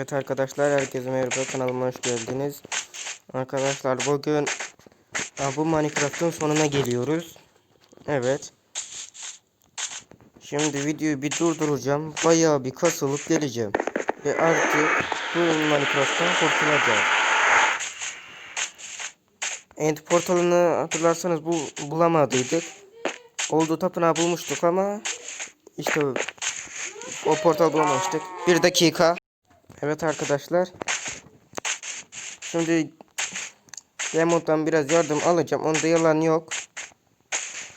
Evet arkadaşlar herkese merhaba kanalıma hoş geldiniz. Arkadaşlar bugün bu Minecraft'ın sonuna geliyoruz. Evet. Şimdi videoyu bir durduracağım. Bayağı bir kasılıp geleceğim. Ve artık bu Minecraft'tan kurtulacağım. End portalını hatırlarsanız bu bulamadıydık. Oldu tapınağı bulmuştuk ama işte o portal bulamamıştık. Bir dakika. Evet arkadaşlar. Şimdi Remote'dan biraz yardım alacağım. Onda yalan yok.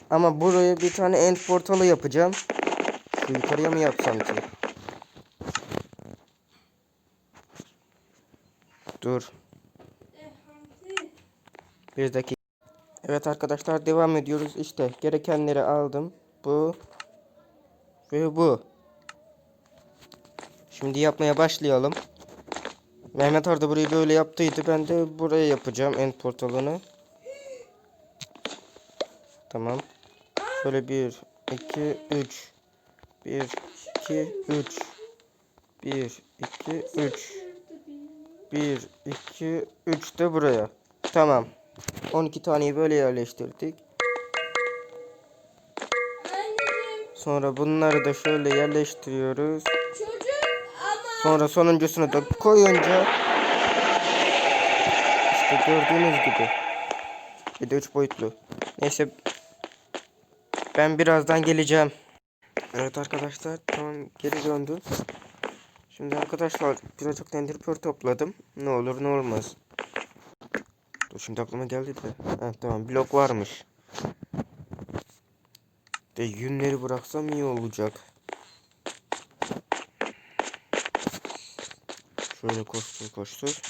Ama buraya bir tane end portalı yapacağım. Şu yukarıya mı yapsam ki? Dur. Bir dakika. Evet arkadaşlar devam ediyoruz. İşte gerekenleri aldım. Bu. Ve bu. Şimdi yapmaya başlayalım. Mehmet Arda burayı böyle yaptıydı. Ben de buraya yapacağım end portalını. Tamam. Şöyle 1, 2, 3. 1, 2, 3. 1, 2, 3. 1, 2, 3 de buraya. Tamam. 12 taneyi böyle yerleştirdik. Sonra bunları da şöyle yerleştiriyoruz. Sonra sonuncusunu da koyunca işte gördüğünüz gibi bir de 3 boyutlu. Neyse ben birazdan geleceğim. Evet arkadaşlar tamam geri döndüm. Şimdi arkadaşlar birazcık ender pearl topladım. Ne olur ne olmaz. Dur şimdi aklıma geldi de. Ha, tamam blok varmış. De yünleri bıraksam iyi olacak. Şöyle koştur koştur.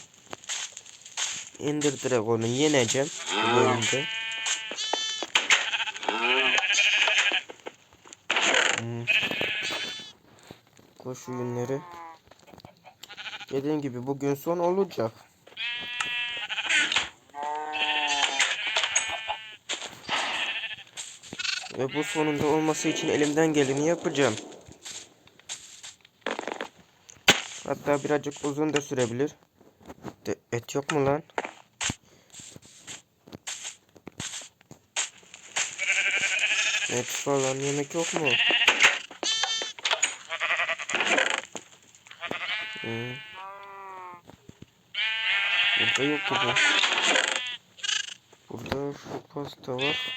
Ender Dragon'u yeneceğim bu bölümde. Hmm. Koş. Dediğim gibi bugün son olacak. Ve bu sonunda olması için elimden geleni yapacağım. Hatta birazcık uzun da sürebilir. Et yok mu lan? Et falan yemek yok mu? Hmm. Burada yok gibi. Burada şu pasta var.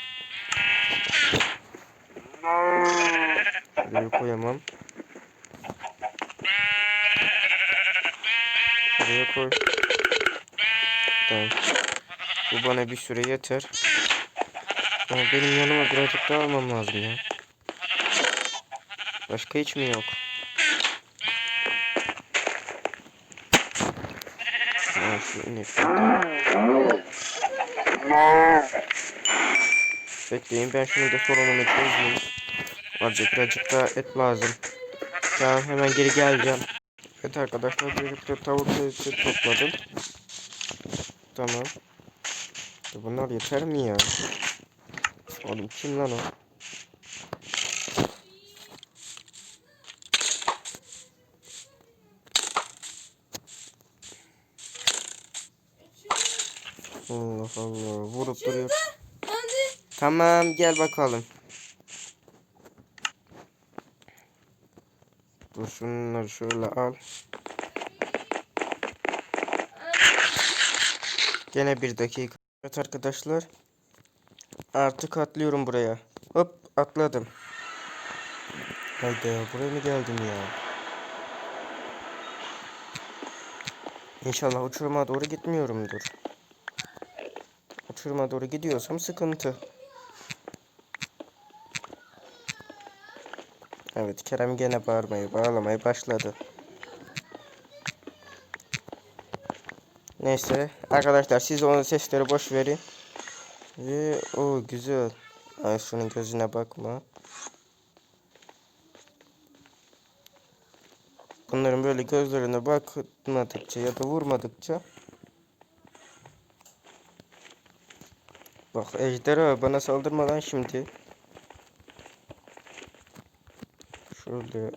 Buraya koyamam. Buraya koy. Tamam. Bu bana bir süre yeter. Ama benim yanıma birazcık daha almam lazım ya. Başka hiç mi yok? Ha, şu inek. Bekleyin ben şunu da sorununu çözeyim. Azıcık birazcık daha et lazım. Tamam hemen geri geleceğim. Evet arkadaşlar da tavuk eti topladım. Tamam. Bunlar yeter mi ya? Oğlum kim lan o? Allah Allah vurup duruyor. Tamam gel bakalım. Şunları şöyle al. Gene bir dakika. Evet arkadaşlar. Artık atlıyorum buraya. Hop atladım. Haydi ya buraya mı geldim ya? İnşallah uçuruma doğru gitmiyorumdur. Uçuruma doğru gidiyorsam sıkıntı. Evet Kerem gene bağırmayı bağlamaya başladı. Neyse arkadaşlar siz onun sesleri boş verin. Ve o güzel. Ay şunun gözüne bakma. Bunların böyle gözlerine bakmadıkça ya da vurmadıkça Bak ejderha bana saldırma lan şimdi. Şöyle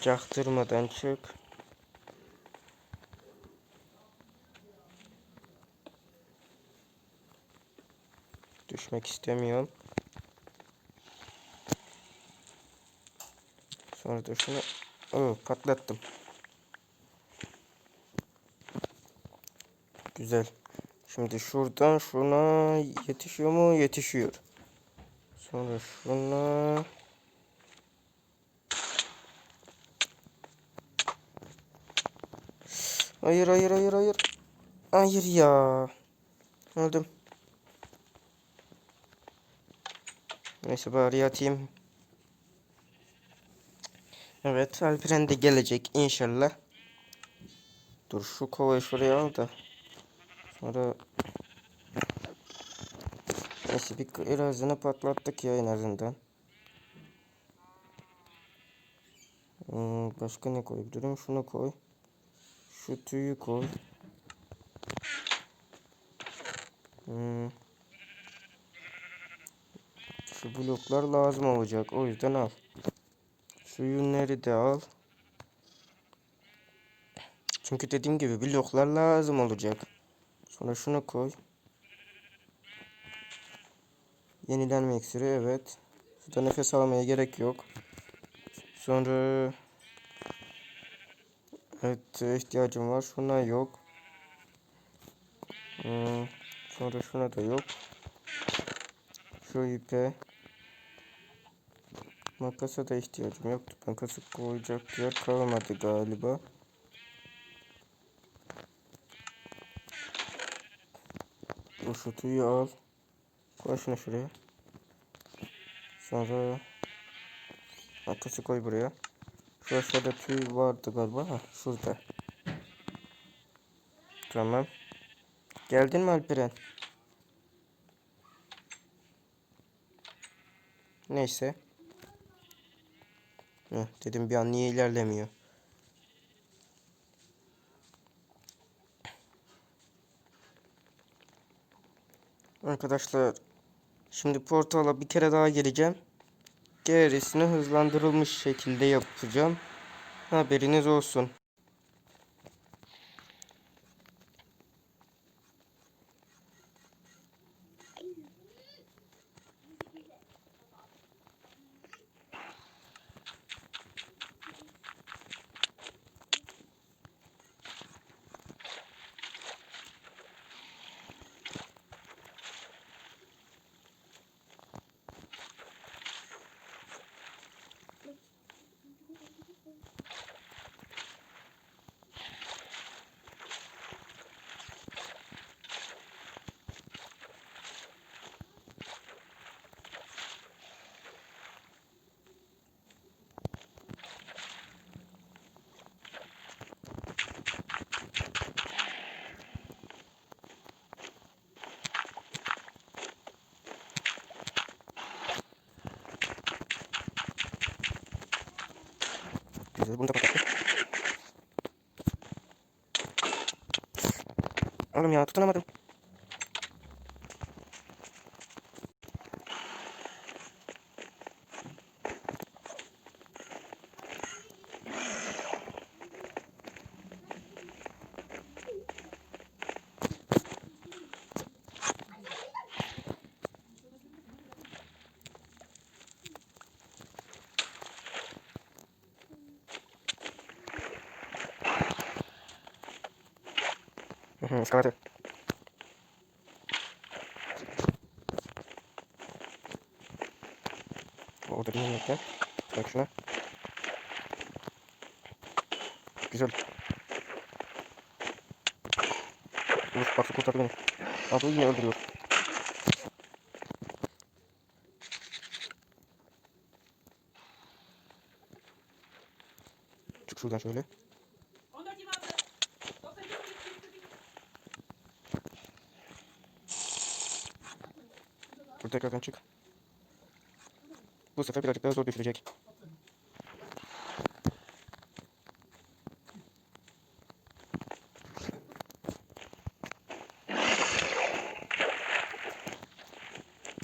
caktırmadan çık. Düşmek istemiyorum. Sonra da şunu Oo, patlattım. Güzel. Şimdi şuradan şuna yetişiyor mu? Yetişiyor. Sonra şuna Hayır hayır hayır hayır. Hayır ya. Öldüm. Neyse bari yatayım. Evet Alperen de gelecek inşallah. Dur şu kovayı şuraya al da. Sonra Neyse bir birazını patlattık ya en azından. Hmm, başka ne koyabilirim? Şunu koy. Şu tüyü koy. Hmm. Şu bloklar lazım olacak. O yüzden al. Şu yünleri de al. Çünkü dediğim gibi bloklar lazım olacak. Sonra şunu koy. Yenilenme iksiri evet. Suda nefes almaya gerek yok. Sonra Evet ihtiyacım var. Şuna yok. Hmm, sonra şuna da yok. Şu ipe makasa da ihtiyacım yoktu. Makası koyacak yer kalmadı galiba. Bu şu tüyü al. Koy şunu şuraya. Sonra makası koy buraya. Şu aşağıda tüy vardı galiba. Ha, şurada. Tamam. Geldin mi Alperen? Neyse. Heh, dedim bir an niye ilerlemiyor. Arkadaşlar şimdi portala bir kere daha gireceğim. Gerisini hızlandırılmış şekilde yapacağım. Haberiniz olsun. Güzel bunu da kapattım. Oğlum ya tutunamadım. Hı, ıskaladı. Orada bir yemek ya. Bak şuna. Güzel. Dur bak şu kurtardı beni. Abi yine öldürüyor. Şuradan şöyle. Dur tekrardan çık. Bu sefer birazcık daha zor düşürecek.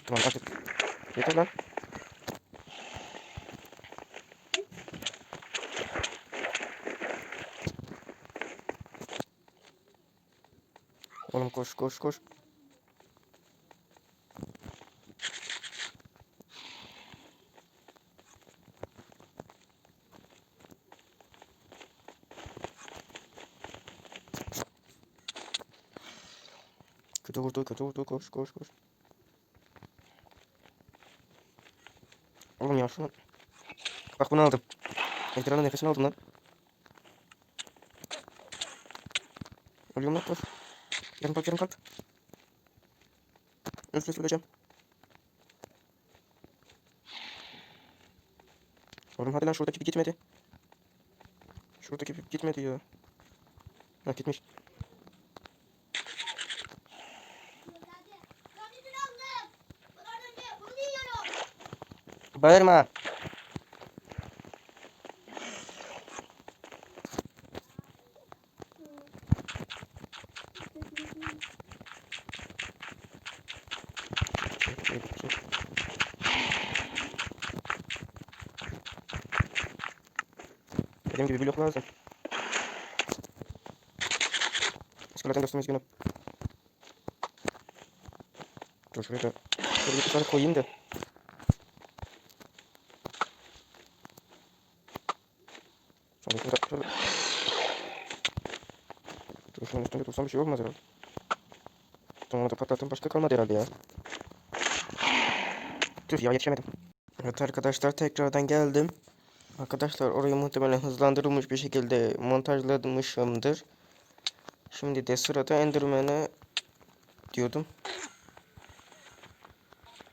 Tamam artık. Yeter lan. Oğlum koş koş koş. Kötü vurdu kötü vurdu koş koş koş. Oğlum ya şunu. Bak bunu aldım. Ekranın nefesini aldım lan. Ölüyorum lan koş. Yarım kalk yarım kalk. Üfle süreceğim. Oğlum hadi lan şuradaki bir gitmedi. Şuradaki bir gitmedi ya. Ha gitmiş. Bağırma. Çek, çek, çek. Dediğim gibi blok lazım. İskeleton dostum üzgünüm. Dur şuraya da şöyle bir tane koyayım da. Şöyle. Dur şunun üstünde dursam bir şey olmaz herhalde. Sonra da patlattım başka kalmadı herhalde ya. Dur ya yetişemedim. Evet arkadaşlar tekrardan geldim. Arkadaşlar orayı muhtemelen hızlandırılmış bir şekilde montajlamışımdır. Şimdi de sırada Enderman'e diyordum.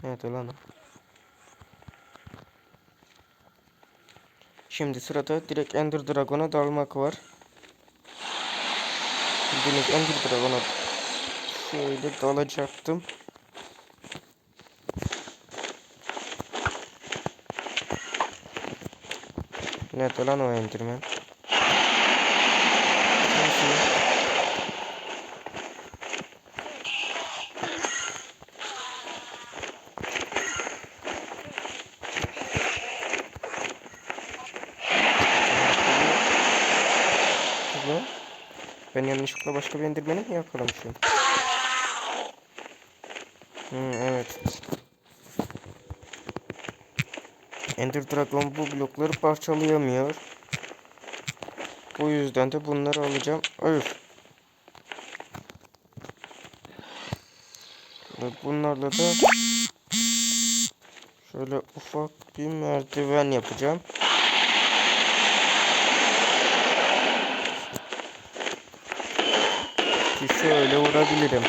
Evet lan. Şimdi sırada direkt Ender Dragon'a dalmak var. Bildiğiniz Ender Dragon'a şöyle dalacaktım. Nerede lan o Enderman? Şurası. Bu. Ben yanlışlıkla başka bir endirmeni mi yakalamışım? Hmm, evet. Ender Dragon bu blokları parçalayamıyor. Bu yüzden de bunları alacağım. Öf. Ve bunlarla da şöyle ufak bir merdiven yapacağım. Ki şöyle vurabilirim.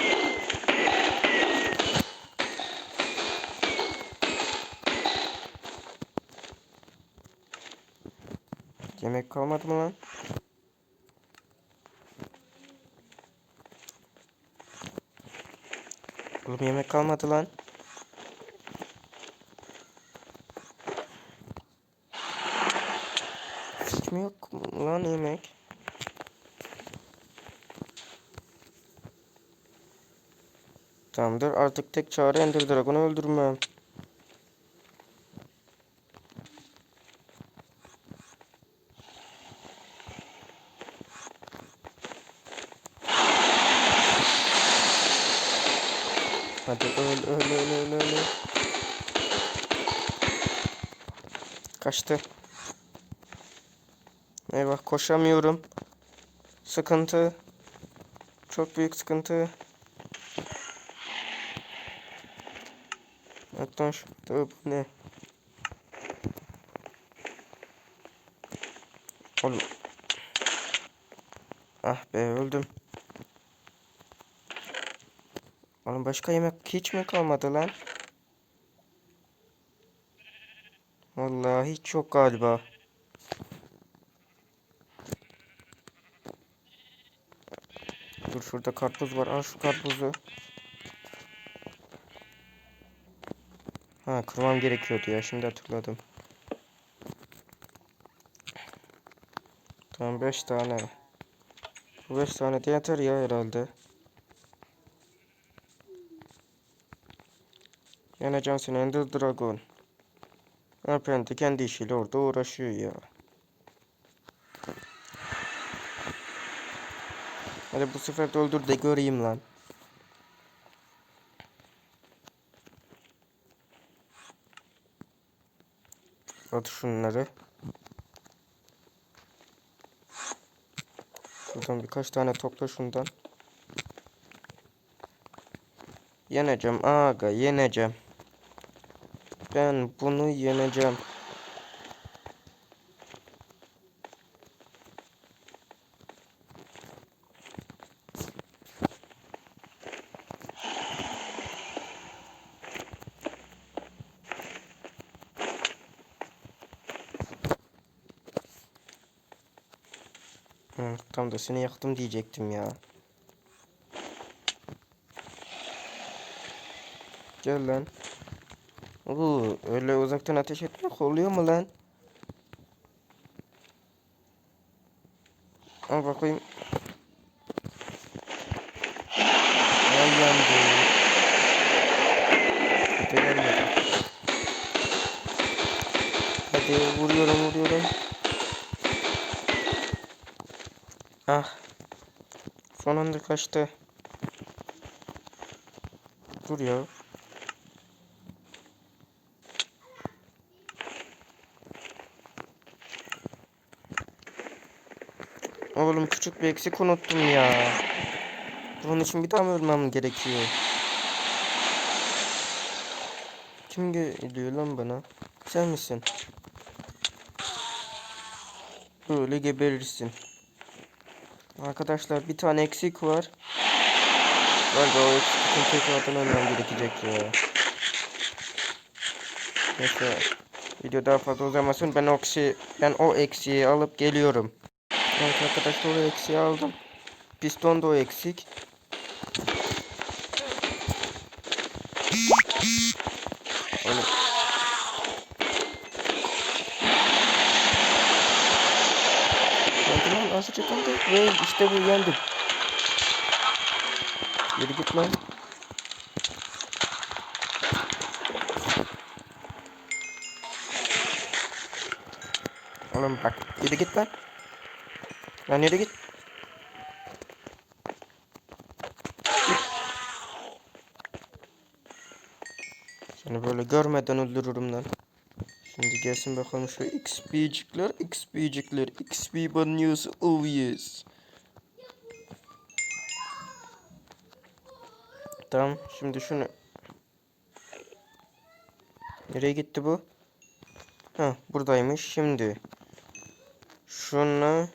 Yemek kalmadı mı lan? Oğlum yemek kalmadı lan. Hiç mi yok lan yemek? Tamamdır. Artık tek çare Ender Dragon'u öldürmem. Hadi öl öl öl öl öl. Kaçtı. Eyvah koşamıyorum. Sıkıntı. Çok büyük sıkıntı. Hatta bu ne? Oğlum. Ah be öldüm. Oğlum başka yemek hiç mi kalmadı lan? Vallahi hiç yok galiba. Dur şurada karpuz var. Al şu karpuzu. Ha kırmam gerekiyordu ya. Şimdi hatırladım. Tamam 5 tane. Bu 5 tane de yeter ya herhalde. Yeneceğim seni Ender Dragon. Hanımefendi kendi işiyle orada uğraşıyor ya. Hadi bu sefer de öldür de göreyim lan. At şunları. Şuradan birkaç tane topla şundan. Yeneceğim aga yeneceğim. Ben bunu yeneceğim. Seni yaktım diyecektim ya. Gel lan. Oo, öyle uzaktan ateş etmek oluyor mu lan? Al bakayım. Anda kaçtı. Dur ya. Oğlum küçük bir eksik unuttum ya. Bunun için bir daha mı ölmem gerekiyor? Kim geliyor lan bana? Sen misin? Böyle geberirsin. Arkadaşlar bir tane eksik var. Galiba o eksik için tekrardan ölmem gerekecek ya. Neyse. Video daha fazla uzamasın. Ben o eksiği, ben o eksiği alıp geliyorum. Evet arkadaşlar o eksiği aldım. Piston da o eksik. Öyle. Kaldı ve işte bu yendim. Yürü git lan. Oğlum bak yürü git lan. Lan yürü git. Seni böyle görmeden öldürürüm lan. Şimdi gelsin bakalım şu XP'cikler, XP'cikler, XP banıyorsa oh yes. Tamam, şimdi şunu... Nereye gitti bu? Ha, buradaymış. Şimdi şuna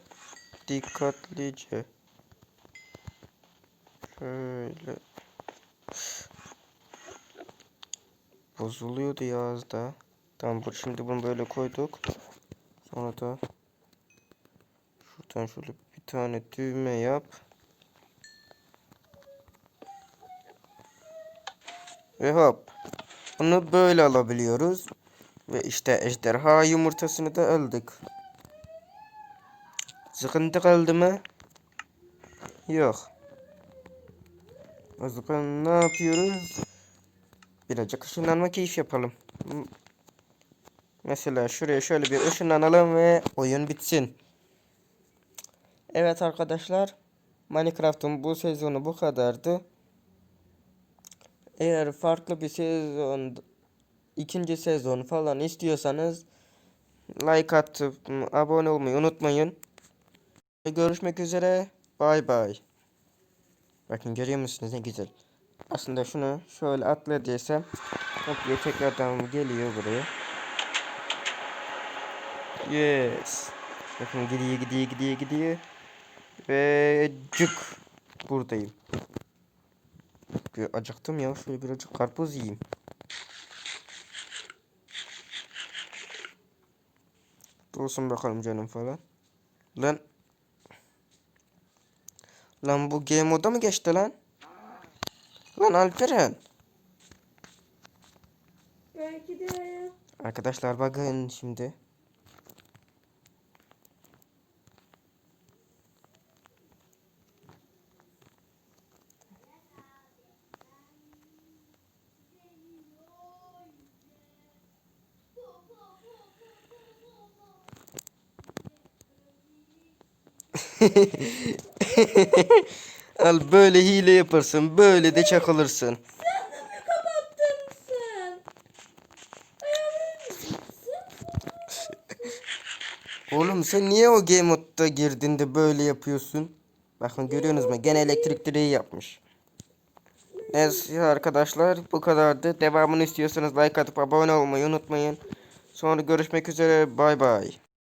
dikkatlice şöyle bozuluyordu ya az. Tamam bu şimdi bunu böyle koyduk. Sonra da şuradan şöyle bir tane düğme yap. Ve hop. Bunu böyle alabiliyoruz. Ve işte ejderha yumurtasını da aldık. Sıkıntı kaldı mı? Yok. O zaman ne yapıyoruz? Birazcık ışınlanma keyif yapalım. Mesela şuraya şöyle bir ışınlanalım ve oyun bitsin. Evet arkadaşlar. Minecraft'ın bu sezonu bu kadardı. Eğer farklı bir sezon ikinci sezon falan istiyorsanız like atıp abone olmayı unutmayın. Görüşmek üzere. Bay bay. Bakın görüyor musunuz ne güzel. Aslında şunu şöyle atla diysem hop diye tekrardan geliyor buraya. Yes. Bakın gidiyor gidiyor gidiyor gidiyor. Ve cık buradayım. Acıktım ya şöyle birazcık karpuz yiyeyim. Dursun bakalım canım falan. Lan. Lan bu game moda mı geçti lan? Lan Alperen. Belki de. Arkadaşlar bakın şimdi. Al böyle hile yaparsın, böyle de çakılırsın. Sen de mi kapattın sen? Oğlum sen niye o game modda girdiğinde böyle yapıyorsun? Bakın görüyorsunuz mu? Gene elektrik direği yapmış. Ne Neyse arkadaşlar bu kadardı. Devamını istiyorsanız like atıp abone olmayı unutmayın. Sonra görüşmek üzere. Bay bay.